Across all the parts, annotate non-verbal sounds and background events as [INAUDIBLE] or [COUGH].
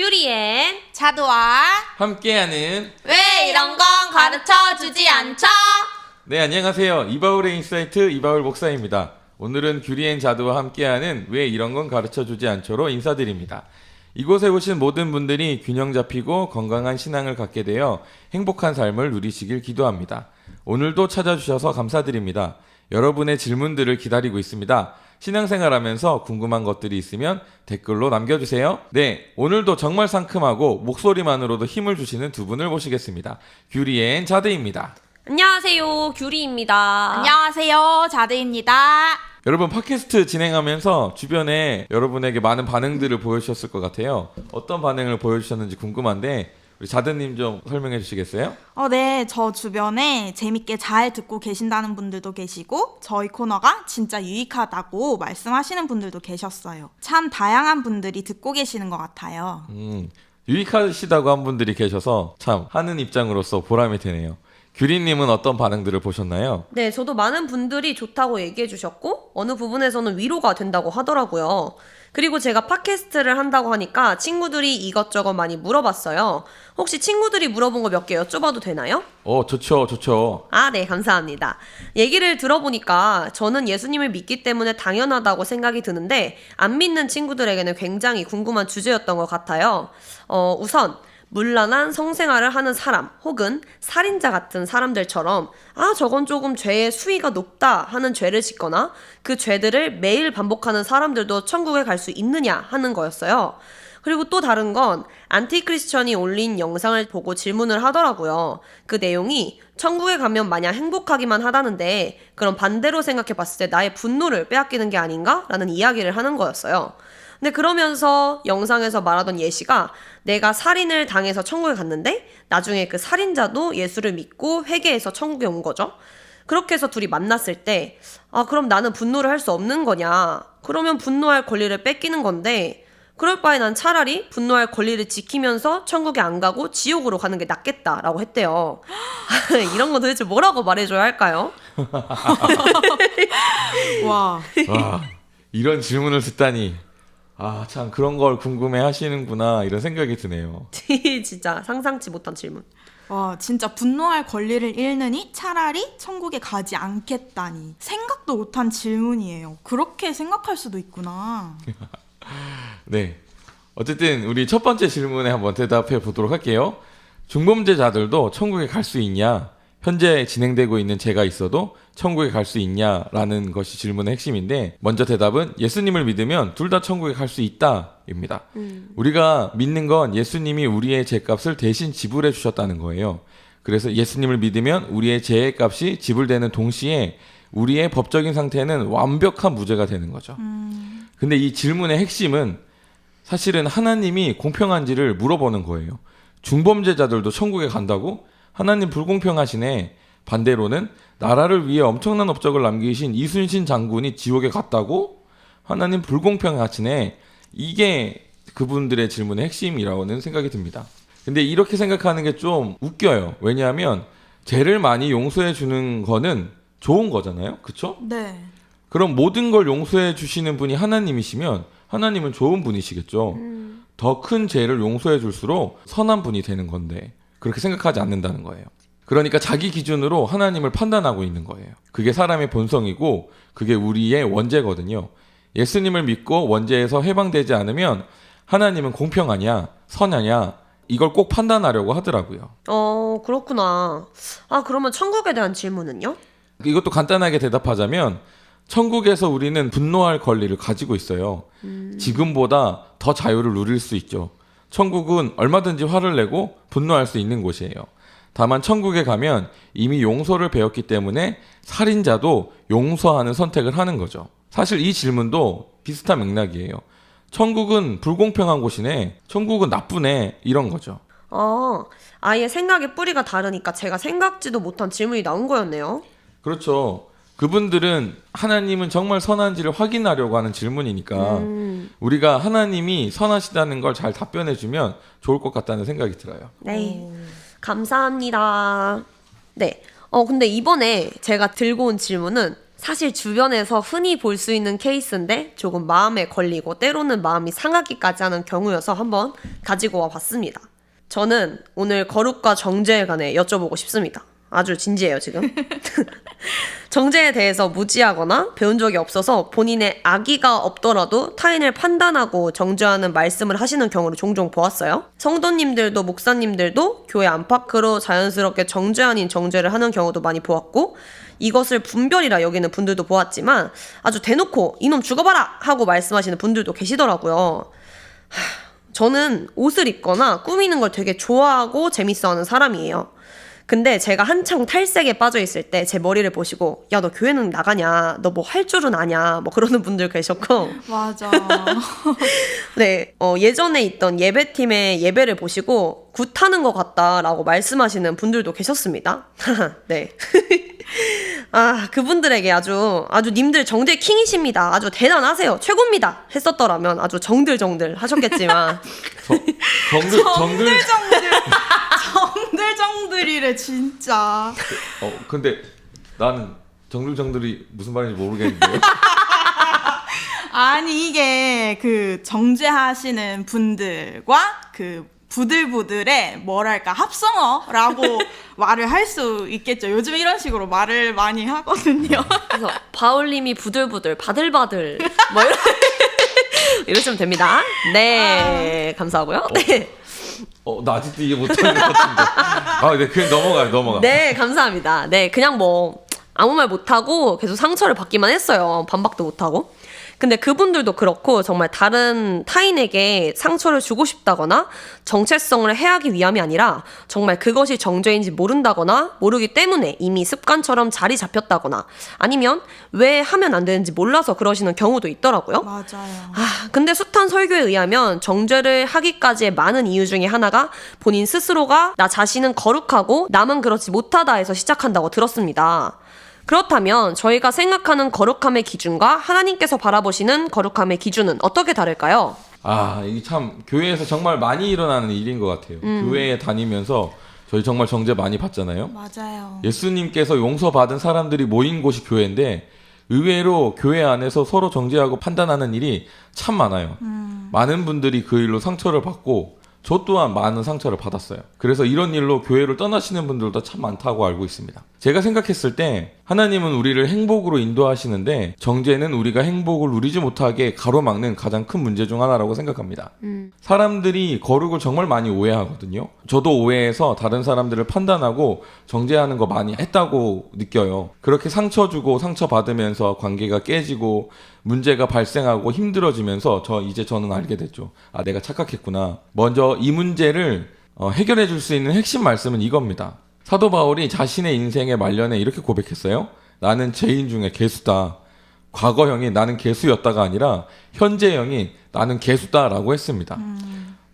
큐리엔 자두와 함께하는 왜 이런 건 가르쳐 주지 않죠? 네 안녕하세요. 이바울의 인사이트 이바울 목사입니다. 오늘은 규리엔 자두와 함께하는 왜 이런 건 가르쳐 주지 않죠로 인사드립니다. 이곳에 오신 모든 분들이 균형 잡히고 건강한 신앙을 갖게 되어 행복한 삶을 누리시길 기도합니다. 오늘도 찾아주셔서 감사드립니다. 여러분의 질문들을 기다리고 있습니다 신앙생활 하면서 궁금한 것들이 있으면 댓글로 남겨주세요. 네, 오늘도 정말 상큼하고 목소리만으로도 힘을 주시는 두 분을 모시겠습니다. 규리엔 자드입니다. 안녕하세요, 큐리입니다. 안녕하세요 자두입니다. 여러분 팟캐스트 진행하면서 주변에 여러분에게 많은 반응들을 보여주셨을 것 같아요. 어떤 반응을 보여주셨는지 궁금한데 우리 자드님 좀 설명해 주시겠어요? 어, 네, 저 주변에 재밌게 잘 듣고 계신다는 분들도 계시고 저희 코너가 진짜 유익하다고 말씀하시는 분들도 계셨어요. 참 다양한 분들이 듣고 계시는 것 같아요. 음, 유익하시다고 한 분들이 계셔서 참 하는 입장으로서 보람이 되네요. 규리님은 어떤 반응들을 보셨나요? 네, 저도 많은 분들이 좋다고 얘기해 주셨고, 어느 부분에서는 위로가 된다고 하더라고요. 그리고 제가 팟캐스트를 한다고 하니까 친구들이 이것저것 많이 물어봤어요. 혹시 친구들이 물어본 거 몇 개 여쭤봐도 되나요? 어, 좋죠, 좋죠. 아, 네, 감사합니다. 얘기를 들어보니까 저는 예수님을 믿기 때문에 당연하다고 생각이 드는데 안 믿는 친구들에게는 굉장히 궁금한 주제였던 것 같아요. 어, 우선 문란한 성생활을 하는 사람 혹은 살인자 같은 사람들처럼 아, 저건 조금 죄의 수위가 높다 하는 죄를 짓거나 그 죄들을 매일 반복하는 사람들도 천국에 갈 수 있느냐 하는 거였어요. 그리고 또 다른 건 안티크리스천이 올린 영상을 보고 질문을 하더라고요. 그 내용이 천국에 가면 마냥 행복하기만 하다는데 그럼 반대로 생각해 봤을 때 나의 분노를 빼앗기는 게 아닌가? 라는 이야기를 하는 거였어요. 근데 그러면서 영상에서 말하던 예시가 내가 살인을 당해서 천국에 갔는데 나중에 그 살인자도 예수를 믿고 회개해서 천국에 온 거죠. 그렇게 해서 둘이 만났을 때, 아, 그럼 나는 분노를 할 수 없는 거냐? 그러면 분노할 권리를 뺏기는 건데, 그럴 바에 난 차라리 분노할 권리를 지키면서 천국에 안 가고 지옥으로 가는 게 낫겠다라고 했대요. [LAUGHS] 이런 거 도대체 뭐라고 말해줘야 할까요? [LAUGHS] 와, 와, 이런 질문을 듣다니. 아, 참 그런 걸 궁금해 하시는구나 이런 생각이 드네요. [LAUGHS] 진짜 상상치 못한 질문. 와, 진짜 분노할 권리를 잃느니 차라리 천국에 가지 않겠다니. 생각도 못한 질문이에요. 그렇게 생각할 수도 있구나. [LAUGHS] 네. 어쨌든 우리 첫 번째 질문에 한번 대답해 보도록 할게요. 중범죄자들도 천국에 갈 수 있냐? 현재 진행되고 있는 죄가 있어도 천국에 갈 수 있냐라는 것이 질문의 핵심인데 먼저 대답은 예수님을 믿으면 둘 다 천국에 갈 수 있다입니다. 우리가 믿는 건 예수님이 우리의 죄값을 대신 지불해 주셨다는 거예요. 그래서 예수님을 믿으면 우리의 죄의 값이 지불되는 동시에 우리의 법적인 상태는 완벽한 무죄가 되는 거죠. 근데 이 질문의 핵심은 사실은 하나님이 공평한지를 물어보는 거예요. 중범죄자들도 천국에 간다고? 하나님 불공평하시네. 반대로는 나라를 위해 엄청난 업적을 남기신 이순신 장군이 지옥에 갔다고? 하나님 불공평하시네. 이게 그분들의 질문의 핵심이라고는 생각이 듭니다. 근데 이렇게 생각하는 게 좀 웃겨요. 왜냐하면 죄를 많이 용서해 주는 거는 좋은 거잖아요. 그쵸? 네. 그럼 모든 걸 용서해 주시는 분이 하나님이시면 하나님은 좋은 분이시겠죠. 더큰 죄를 용서해 줄수록 선한 분이 되는 건데 그렇게 생각하지 않는다는 거예요. 그러니까 자기 기준으로 하나님을 판단하고 있는 거예요. 그게 사람의 본성이고 그게 우리의 원죄거든요. 예수님을 믿고 원죄에서 해방되지 않으면 하나님은 공평하냐, 선하냐 이걸 꼭 판단하려고 하더라고요. 어, 그렇구나. 아, 그러면 천국에 대한 질문은요? 이것도 간단하게 대답하자면 천국에서 우리는 분노할 권리를 가지고 있어요. 지금보다 더 자유를 누릴 수 있죠. 천국은 얼마든지 화를 내고 분노할 수 있는 곳이에요. 다만 천국에 가면 이미 용서를 배웠기 때문에 살인자도 용서하는 선택을 하는 거죠. 사실 이 질문도 비슷한 맥락이에요. 천국은 불공평한 곳이네. 천국은 나쁘네. 이런 거죠. 어, 아예 생각의 뿌리가 다르니까 제가 생각지도 못한 질문이 나온 거였네요. 그렇죠. 그분들은 하나님은 정말 선한지를 확인하려고 하는 질문이니까 음. 우리가 하나님이 선하시다는 걸 잘 답변해 주면 좋을 것 같다는 생각이 들어요. 네. 감사합니다. 네. 어, 근데 이번에 제가 들고 온 질문은 사실 주변에서 흔히 볼 수 있는 케이스인데 조금 마음에 걸리고 때로는 마음이 상하기까지 하는 경우여서 한번 가지고 와 봤습니다. 저는 오늘 거룩과 정죄에 관해 여쭤보고 싶습니다. 아주 진지해요, 지금. [LAUGHS] 정죄에 대해서 무지하거나 배운 적이 없어서 본인의 악의가 없더라도 타인을 판단하고 정죄하는 말씀을 하시는 경우를 종종 보았어요. 성도님들도 목사님들도 교회 안팎으로 자연스럽게 정죄 아닌 정죄를 하는 경우도 많이 보았고 이것을 분별이라 여기는 분들도 보았지만 아주 대놓고 이놈 죽어봐라 하고 말씀하시는 분들도 계시더라고요. 하, 저는 옷을 입거나 꾸미는 걸 되게 좋아하고 재밌어하는 사람이에요. 근데 제가 한창 탈색에 빠져 있을 때 제 머리를 보시고 야 너 교회는 나가냐? 너 뭐 할 줄은 아냐? 뭐 그러는 분들 계셨고. 맞아. [LAUGHS] 네. 어, 예전에 있던 예배팀의 예배를 보시고 굿하는 것 같다라고 말씀하시는 분들도 계셨습니다. [LAUGHS] 네. [LAUGHS] 아 그분들에게 아주 아주 님들 정들 킹이십니다. 아주 대단하세요. 최고입니다. 했었더라면 아주 정들정들 하셨겠지만 [LAUGHS] 정들 정들 정들 정들 정들 정들이래 진짜. 어 근데 나는 정들 정들이 무슨 말인지 모르겠는데요. 아니 이게 그 정죄하시는 분들과 그 부들부들의 뭐랄까 합성어라고 [LAUGHS] 말을 할 수 있겠죠. 요즘 이런 식으로 말을 많이 하거든요. 그래서 바울님이 부들부들 바들바들 뭐 이러, [LAUGHS] 이러시면 됩니다. 네 감사하고요. 네. 어, 나 아직도 이해 못하는 것 같은데. 아, 네, 그냥 넘어가요, 넘어가. 네, 감사합니다. 네, 그냥 뭐 아무 말 못하고 계속 상처를 받기만 했어요. 반박도 못하고. 근데 그분들도 그렇고 정말 다른 타인에게 상처를 주고 싶다거나 정체성을 해하기 위함이 아니라 정말 그것이 정죄인지 모른다거나 모르기 때문에 이미 습관처럼 자리 잡혔다거나 아니면 왜 하면 안 되는지 몰라서 그러시는 경우도 있더라고요. 맞아요. 아, 근데 숱한 설교에 의하면 정죄를 하기까지의 많은 이유 중에 하나가 본인 스스로가 나 자신은 거룩하고 남은 그렇지 못하다 해서 시작한다고 들었습니다. 그렇다면 저희가 생각하는 거룩함의 기준과 하나님께서 바라보시는 거룩함의 기준은 어떻게 다를까요? 아, 이게 참 교회에서 정말 많이 일어나는 일인 것 같아요. 교회에 다니면서 저희 정말 정죄 많이 받잖아요. 맞아요. 예수님께서 용서받은 사람들이 모인 곳이 교회인데 의외로 교회 안에서 서로 정죄하고 판단하는 일이 참 많아요. 많은 분들이 그 일로 상처를 받고 저 또한 많은 상처를 받았어요. 그래서 이런 일로 교회를 떠나시는 분들도 참 많다고 알고 있습니다. 제가 생각했을 때 하나님은 우리를 행복으로 인도하시는데 정죄는 우리가 행복을 누리지 못하게 가로막는 가장 큰 문제 중 하나라고 생각합니다. 사람들이 거룩을 정말 많이 오해하거든요. 저도 오해해서 다른 사람들을 판단하고 정죄하는 거 많이 했다고 느껴요. 그렇게 상처 주고 상처 받으면서 관계가 깨지고 문제가 발생하고 힘들어지면서 저 이제 저는 알게 됐죠. 아 내가 착각했구나. 먼저 이 문제를 어, 해결해 줄 수 있는 핵심 말씀은 이겁니다. 사도 바울이 자신의 인생의 말년에 이렇게 고백했어요. 나는 죄인 중에 개수다. 과거형이 나는 개수였다가 아니라 현재형이 나는 개수다라고 했습니다.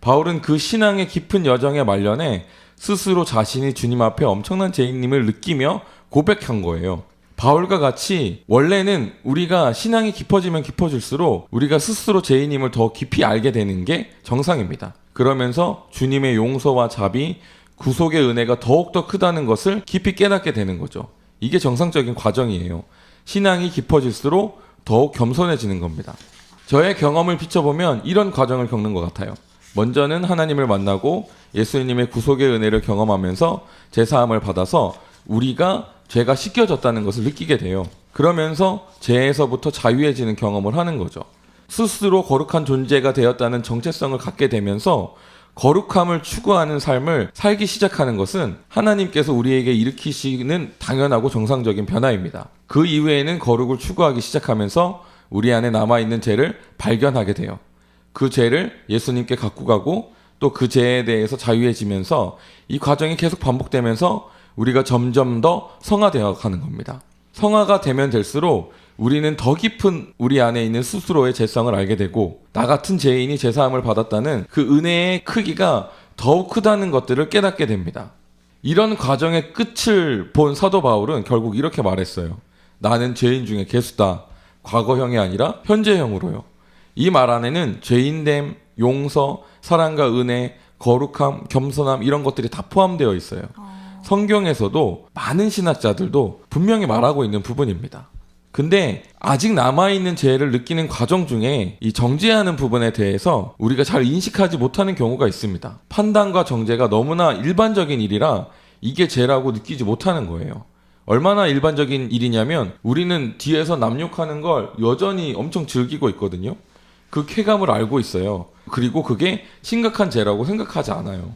바울은 그 신앙의 깊은 여정의 말년에 스스로 자신이 주님 앞에 엄청난 죄인님을 느끼며 고백한 거예요. 바울과 같이 원래는 우리가 신앙이 깊어지면 깊어질수록 우리가 스스로 죄인임을 더 깊이 알게 되는 게 정상입니다. 그러면서 주님의 용서와 자비, 구속의 은혜가 더욱더 크다는 것을 깊이 깨닫게 되는 거죠. 이게 정상적인 과정이에요. 신앙이 깊어질수록 더욱 겸손해지는 겁니다. 저의 경험을 비춰보면 이런 과정을 겪는 것 같아요. 먼저는 하나님을 만나고 예수님의 구속의 은혜를 경험하면서 제 사함을 받아서 우리가 죄가 씻겨졌다는 것을 느끼게 돼요. 그러면서 죄에서부터 자유해지는 경험을 하는 거죠. 스스로 거룩한 존재가 되었다는 정체성을 갖게 되면서 거룩함을 추구하는 삶을 살기 시작하는 것은 하나님께서 우리에게 일으키시는 당연하고 정상적인 변화입니다. 그 이후에는 거룩을 추구하기 시작하면서 우리 안에 남아있는 죄를 발견하게 돼요. 그 죄를 예수님께 갖고 가고 또 그 죄에 대해서 자유해지면서 이 과정이 계속 반복되면서 우리가 점점 더 성화되어 가는 겁니다. 성화가 되면 될수록 우리는 더 깊은 우리 안에 있는 스스로의 죄성을 알게 되고 나 같은 죄인이 죄사함을 받았다는 그 은혜의 크기가 더욱 크다는 것들을 깨닫게 됩니다. 이런 과정의 끝을 본 사도 바울은 결국 이렇게 말했어요. 나는 죄인 중에 개수다. 과거형이 아니라 현재형으로요. 이 말 안에는 죄인됨, 용서, 사랑과 은혜, 거룩함, 겸손함 이런 것들이 다 포함되어 있어요. 성경에서도 많은 신학자들도 분명히 말하고 있는 부분입니다. 근데 아직 남아있는 죄를 느끼는 과정 중에 이 정죄하는 부분에 대해서 우리가 잘 인식하지 못하는 경우가 있습니다. 판단과 정죄가 너무나 일반적인 일이라 이게 죄라고 느끼지 못하는 거예요. 얼마나 일반적인 일이냐면 우리는 뒤에서 남욕하는 걸 여전히 엄청 즐기고 있거든요. 그 쾌감을 알고 있어요. 그리고 그게 심각한 죄라고 생각하지 않아요.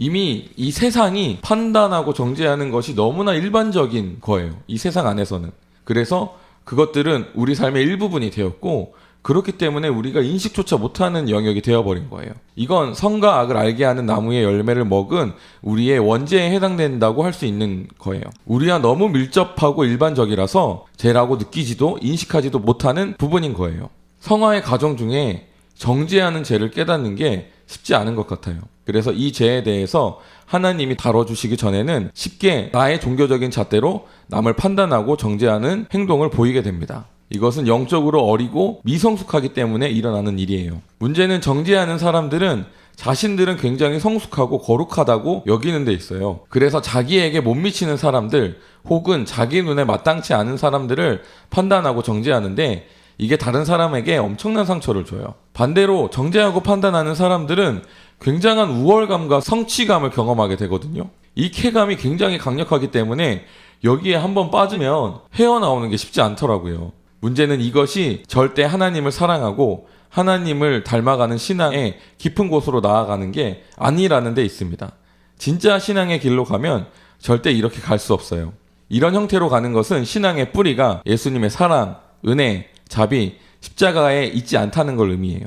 이미 이 세상이 판단하고 정죄하는 것이 너무나 일반적인 거예요. 이 세상 안에서는. 그래서 그것들은 우리 삶의 일부분이 되었고 그렇기 때문에 우리가 인식조차 못하는 영역이 되어버린 거예요. 이건 선과 악을 알게 하는 나무의 열매를 먹은 우리의 원죄에 해당된다고 할 수 있는 거예요. 우리와 너무 밀접하고 일반적이라서 죄라고 느끼지도 인식하지도 못하는 부분인 거예요. 성화의 과정 중에 정죄하는 죄를 깨닫는 게 쉽지 않은 것 같아요. 그래서 이 죄에 대해서 하나님이 다뤄주시기 전에는 쉽게 나의 종교적인 잣대로 남을 판단하고 정죄하는 행동을 보이게 됩니다. 이것은 영적으로 어리고 미성숙하기 때문에 일어나는 일이에요. 문제는 정죄하는 사람들은 자신들은 굉장히 성숙하고 거룩하다고 여기는 데 있어요. 그래서 자기에게 못 미치는 사람들 혹은 자기 눈에 마땅치 않은 사람들을 판단하고 정죄하는데 이게 다른 사람에게 엄청난 상처를 줘요. 반대로 정죄하고 판단하는 사람들은 굉장한 우월감과 성취감을 경험하게 되거든요. 이 쾌감이 굉장히 강력하기 때문에 여기에 한번 빠지면 헤어나오는 게 쉽지 않더라고요. 문제는 이것이 절대 하나님을 사랑하고 하나님을 닮아가는 신앙의 깊은 곳으로 나아가는 게 아니라는 데 있습니다. 진짜 신앙의 길로 가면 절대 이렇게 갈 수 없어요. 이런 형태로 가는 것은 신앙의 뿌리가 예수님의 사랑, 은혜, 자비, 십자가에 있지 않다는 걸 의미해요.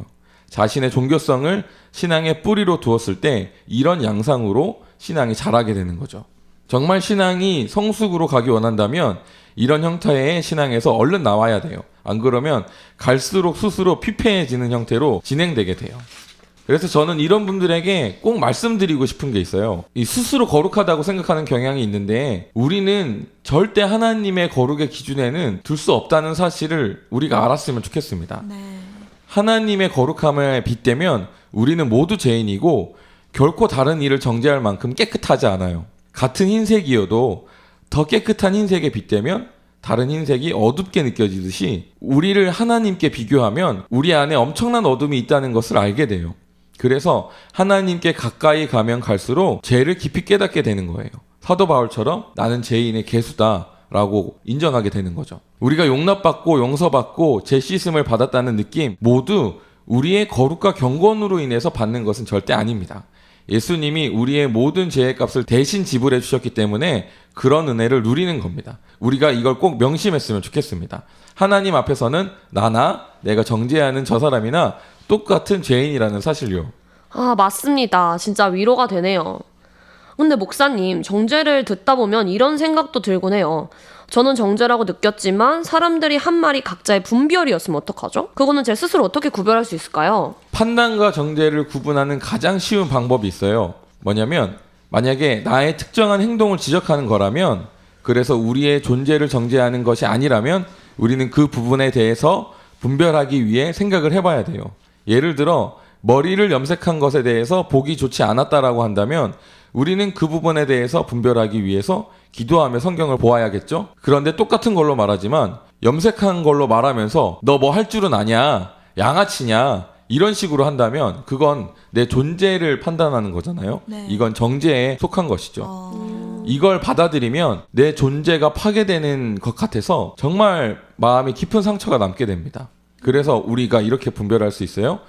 자신의 종교성을 신앙의 뿌리로 두었을 때 이런 양상으로 신앙이 자라게 되는 거죠. 정말 신앙이 성숙으로 가기 원한다면 이런 형태의 신앙에서 얼른 나와야 돼요. 안 그러면 갈수록 스스로 피폐해지는 형태로 진행되게 돼요. 그래서 저는 이런 분들에게 꼭 말씀드리고 싶은 게 있어요. 이 스스로 거룩하다고 생각하는 경향이 있는데 우리는 절대 하나님의 거룩의 기준에는 둘 수 없다는 사실을 우리가 알았으면 좋겠습니다. 네. 하나님의 거룩함을 빗대면 우리는 모두 죄인이고 결코 다른 일을 정죄할 만큼 깨끗하지 않아요. 같은 흰색이어도 더 깨끗한 흰색에 빗대면 다른 흰색이 어둡게 느껴지듯이 우리를 하나님께 비교하면 우리 안에 엄청난 어둠이 있다는 것을 알게 돼요. 그래서 하나님께 가까이 가면 갈수록 죄를 깊이 깨닫게 되는 거예요. 사도 바울처럼 나는 죄인의 개수다. 라고 인정하게 되는 거죠. 우리가 용납받고 용서받고 죄 씻음을 받았다는 느낌 모두 우리의 거룩과 경건으로 인해서 받는 것은 절대 아닙니다. 예수님이 우리의 모든 죄의 값을 대신 지불해 주셨기 때문에 그런 은혜를 누리는 겁니다. 우리가 이걸 꼭 명심했으면 좋겠습니다. 하나님 앞에서는 나나 내가 정죄하는 저 사람이나 똑같은 죄인이라는 사실요. 아, 맞습니다. 진짜 위로가 되네요. 근데 목사님, 정죄를 듣다 보면 이런 생각도 들곤 해요. 저는 정죄라고 느꼈지만 사람들이 한 말이 각자의 분별이었으면 어떡하죠? 그거는 제 스스로 어떻게 구별할 수 있을까요? 판단과 정죄를 구분하는 가장 쉬운 방법이 있어요. 뭐냐면 만약에 나의 특정한 행동을 지적하는 거라면 그래서 우리의 존재를 정죄하는 것이 아니라면 우리는 그 부분에 대해서 분별하기 위해 생각을 해봐야 돼요. 예를 들어 머리를 염색한 것에 대해서 보기 좋지 않았다라고 한다면 우리는 그 부분에 대해서 분별하기 위해서 기도하며 성경을 보아야겠죠? 그런데 똑같은 걸로 말하지만 염색한 걸로 말하면서 너 뭐 할 줄은 아냐? 양아치냐? 이런 식으로 한다면 그건 내 존재를 판단하는 거잖아요. 네. 이건 정죄에 속한 것이죠. 어... 이걸 받아들이면 내 존재가 파괴되는 것 같아서 정말 마음이 깊은 상처가 남게 됩니다. 그래서 우리가 이렇게 분별할 수 있어요.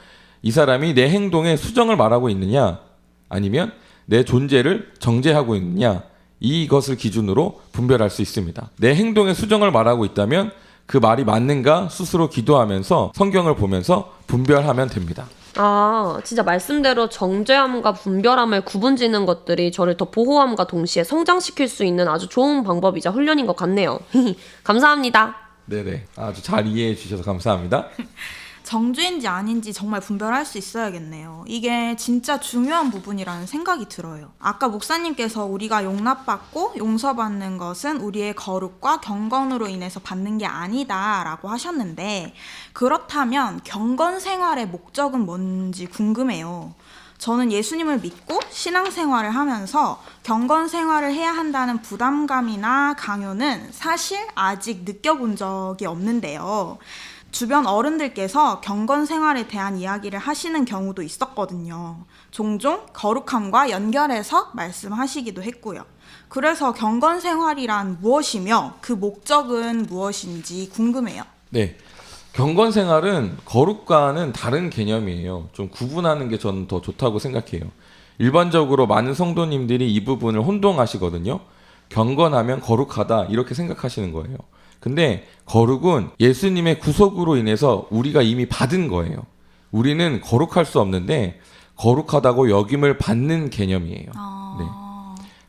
이 사람이 내 행동에 수정을 말하고 있느냐, 아니면 내 존재를 정죄하고 있느냐, 이것을 기준으로 분별할 수 있습니다. 내 행동에 수정을 말하고 있다면 그 말이 맞는가 스스로 기도하면서 성경을 보면서 분별하면 됩니다. 아, 진짜 말씀대로 정죄함과 분별함을 구분 짓는 것들이 저를 더 보호함과 동시에 성장시킬 수 있는 아주 좋은 방법이자 훈련인 것 같네요. [LAUGHS] 감사합니다. 네네. 아주 잘 이해해 주셔서 감사합니다. [LAUGHS] 정죄인지 아닌지 정말 분별할 수 있어야겠네요. 이게 진짜 중요한 부분이라는 생각이 들어요. 아까 목사님께서 우리가 용납받고 용서받는 것은 우리의 거룩과 경건으로 인해서 받는 게 아니다라고 하셨는데 그렇다면 경건 생활의 목적은 뭔지 궁금해요. 저는 예수님을 믿고 신앙생활을 하면서 경건 생활을 해야 한다는 부담감이나 강요는 사실 아직 느껴본 적이 없는데요. 주변 어른들께서 경건 생활에 대한 이야기를 하시는 경우도 있었거든요. 종종 거룩함과 연결해서 말씀하시기도 했고요. 그래서 경건 생활이란 무엇이며 그 목적은 무엇인지 궁금해요. 네. 경건 생활은 거룩과는 다른 개념이에요. 좀 구분하는 게 저는 더 좋다고 생각해요. 일반적으로 많은 성도님들이 이 부분을 혼동하시거든요. 경건하면 거룩하다 이렇게 생각하시는 거예요. 근데 거룩은 예수님의 구속으로 인해서 우리가 이미 받은 거예요. 우리는 거룩할 수 없는데 거룩하다고 여김을 받는 개념이에요. 네.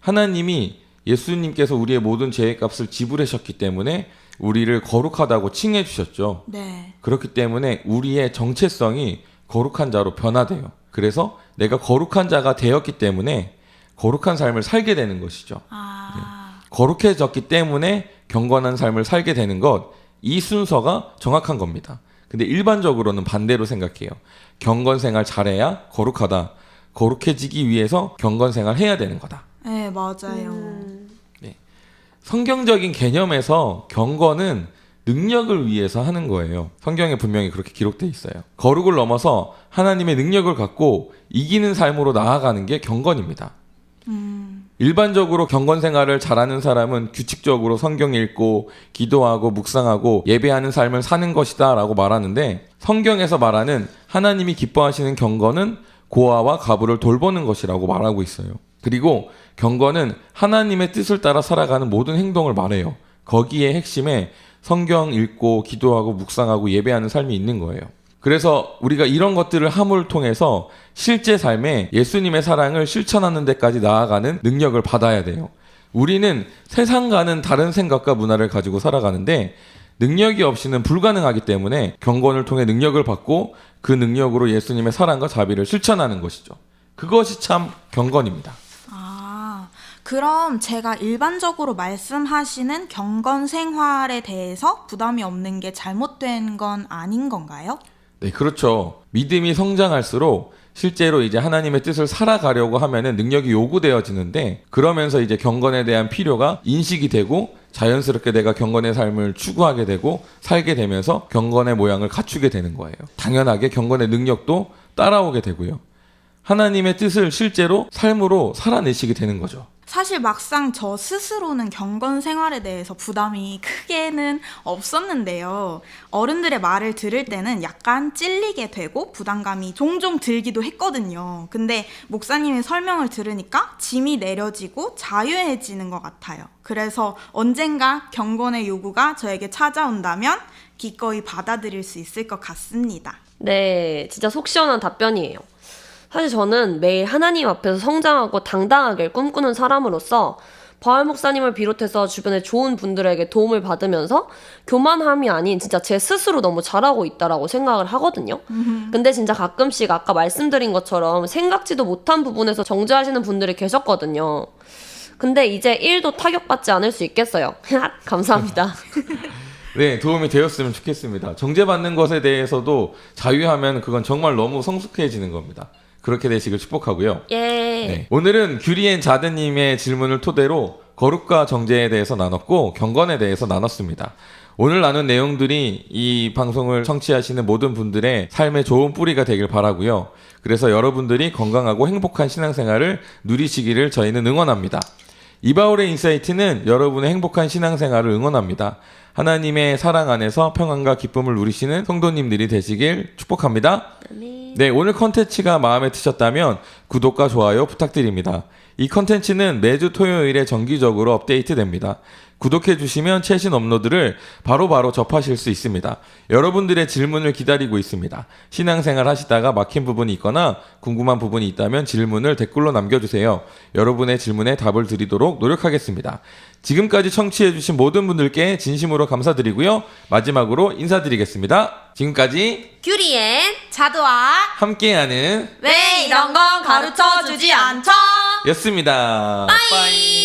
하나님이 예수님께서 우리의 모든 죄의 값을 지불하셨기 때문에 우리를 거룩하다고 칭해 주셨죠. 네. 그렇기 때문에 우리의 정체성이 거룩한 자로 변화돼요. 그래서 내가 거룩한 자가 되었기 때문에 거룩한 삶을 살게 되는 것이죠. 아, 거룩해졌기 때문에 경건한 삶을 살게 되는 것, 이 순서가 정확한 겁니다. 근데 일반적으로는 반대로 생각해요. 경건 생활 잘해야 거룩하다. 거룩해지기 위해서 경건 생활 해야 되는 거다. 네, 맞아요. 음. 성경적인 개념에서 경건은 능력을 위해서 하는 거예요. 성경에 분명히 그렇게 기록돼 있어요. 거룩을 넘어서 하나님의 능력을 갖고 이기는 삶으로 나아가는 게 경건입니다. 일반적으로 경건 생활을 잘하는 사람은 규칙적으로 성경 읽고 기도하고 묵상하고 예배하는 삶을 사는 것이다라고 말하는데 성경에서 말하는 하나님이 기뻐하시는 경건은 고아와 가부를 돌보는 것이라고 말하고 있어요. 그리고 경건은 하나님의 뜻을 따라 살아가는 모든 행동을 말해요. 거기에 핵심에 성경 읽고 기도하고 묵상하고 예배하는 삶이 있는 거예요. 그래서 우리가 이런 것들을 함을 통해서 실제 삶에 예수님의 사랑을 실천하는 데까지 나아가는 능력을 받아야 돼요. 우리는 세상과는 다른 생각과 문화를 가지고 살아가는데 능력이 없이는 불가능하기 때문에 경건을 통해 능력을 받고 그 능력으로 예수님의 사랑과 자비를 실천하는 것이죠. 그것이 참 경건입니다. 아, 그럼 제가 일반적으로 말씀하시는 경건 생활에 대해서 부담이 없는 게 잘못된 건 아닌 건가요? 네, 그렇죠. 믿음이 성장할수록 실제로 이제 하나님의 뜻을 살아가려고 하면은 능력이 요구되어지는데 그러면서 이제 경건에 대한 필요가 인식이 되고 자연스럽게 내가 경건의 삶을 추구하게 되고 살게 되면서 경건의 모양을 갖추게 되는 거예요. 당연하게 경건의 능력도 따라오게 되고요. 하나님의 뜻을 실제로 삶으로 살아내시게 되는 거죠. 사실 막상 저 스스로는 경건 생활에 대해서 부담이 크게는 없었는데요. 어른들의 말을 들을 때는 약간 찔리게 되고 부담감이 종종 들기도 했거든요. 근데 목사님의 설명을 들으니까 짐이 내려지고 자유해지는 것 같아요. 그래서 언젠가 경건의 요구가 저에게 찾아온다면 기꺼이 받아들일 수 있을 것 같습니다. 네, 진짜 속 시원한 답변이에요. 사실 저는 매일 하나님 앞에서 성장하고 당당하길 꿈꾸는 사람으로서 바울 목사님을 비롯해서 주변의 좋은 분들에게 도움을 받으면서 교만함이 아닌 진짜 제 스스로 너무 잘하고 있다라고 생각을 하거든요. 근데 진짜 가끔씩 아까 말씀드린 것처럼 생각지도 못한 부분에서 정죄하시는 분들이 계셨거든요. 근데 이제 1도 타격받지 않을 수 있겠어요. [LAUGHS] 감사합니다. [LAUGHS] 네, 도움이 되었으면 좋겠습니다. 정죄받는 것에 대해서도 자유하면 그건 정말 너무 성숙해지는 겁니다. 그렇게 되시길 축복하고요. 예. 네. 오늘은 규리엔 자드님의 질문을 토대로 거룩과 정죄에 대해서 나눴고 경건에 대해서 나눴습니다. 오늘 나눈 내용들이 이 방송을 청취하시는 모든 분들의 삶의 좋은 뿌리가 되길 바라고요. 그래서 여러분들이 건강하고 행복한 신앙생활을 누리시기를 저희는 응원합니다. 이바울의 인사이트는 여러분의 행복한 신앙생활을 응원합니다. 하나님의 사랑 안에서 평안과 기쁨을 누리시는 성도님들이 되시길 축복합니다. 네, 오늘 컨텐츠가 마음에 드셨다면 구독과 좋아요 부탁드립니다. 이 컨텐츠는 매주 토요일에 정기적으로 업데이트됩니다. 구독해 주시면 최신 업로드를 바로 바로 접하실 수 있습니다. 여러분들의 질문을 기다리고 있습니다. 신앙생활 하시다가 막힌 부분이 있거나 궁금한 부분이 있다면 질문을 댓글로 남겨주세요. 여러분의 질문에 답을 드리도록 노력하겠습니다. 지금까지 청취해 주신 모든 분들께 진심으로 감사드리고요. 마지막으로 인사드리겠습니다. 지금까지 규리엔 자두와 함께하는 왜 이런 건 가르쳐 주지 않죠? 였습니다. 빠이.